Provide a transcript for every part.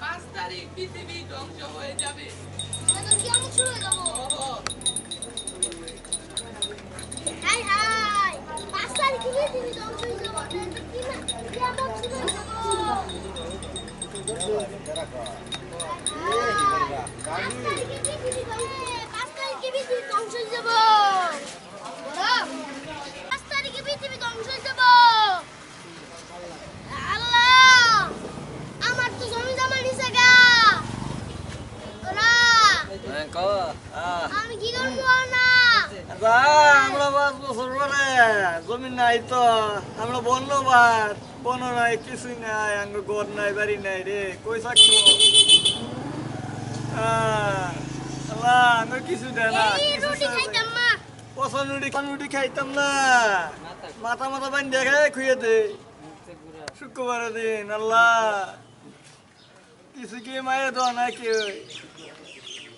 পাঁচ তারিখ পৃথিবী ধ্বংস হয়ে যাবে। আমি কি করব না? আমরা পাঁচ বছর পরে জমি নাই তো আমরা বন নাই কিছুই নাই ঘর নাই বাড়ি নাই রে কই থাকব? কিছু দেয় না এই রুটি খাইতাম রুটি খান রুটি খাইতাম না। মাথা মাথা বান দেখে খুঁয়ে দে। শুক্রবার দিন আল্লাহ। কিছু কি মায়ের দেওয়া না কি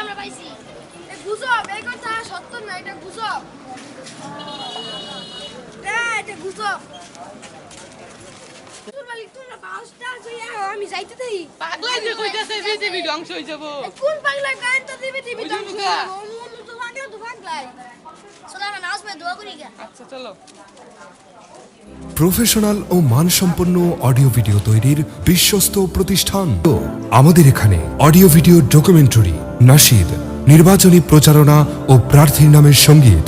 আমরা পাইছি গুজব এই কথা সত্য না এটা গুজব হ্যাঁ এটা গুজব আমি যাইতে থাকি পাগলাই যে কইতাছে পৃথিবী ধ্বংস হয়ে যাব কোন পাগলা কারেন্ট দিবে পৃথিবী ওই ধ্বংস তো পাগলা প্রফেশনাল ও মানসম্পন্ন অডিও ভিডিও তৈরির বিশ্বস্ত প্রতিষ্ঠান। তো আমাদের এখানে অডিও ভিডিও ডকুমেন্টারি, নাসিদ, নির্বাচনী প্রচারণা ও প্রার্থীর নামের সংগীত,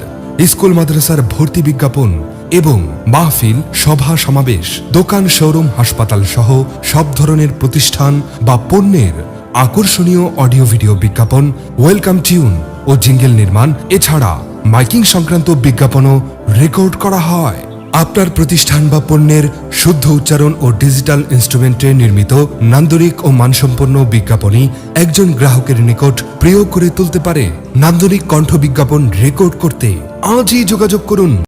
স্কুল মাদ্রাসার ভর্তি বিজ্ঞাপন এবং মাহফিল, সভা সমাবেশ, দোকান, শোরুম, হাসপাতাল সহ সব ধরনের প্রতিষ্ঠান বা পণ্যের আকর্ষণীয় অডিও ভিডিও বিজ্ঞাপন, ওয়েলকাম টিউন ও জিঙ্গেল নির্মাণ, এছাড়া মাইকিং সংক্রান্ত বিজ্ঞাপনও রেকর্ড করা হয়। আপনার প্রতিষ্ঠান বা পণ্যের শুদ্ধ উচ্চারণ ও ডিজিটাল ইনস্ট্রুমেন্টে নির্মিত নান্দনিক ও মানসম্পন্ন বিজ্ঞাপনই একজন গ্রাহকের নিকট প্রিয় করে তুলতে পারে। নান্দনিক কণ্ঠ বিজ্ঞাপন রেকর্ড করতে আজই যোগাযোগ করুন।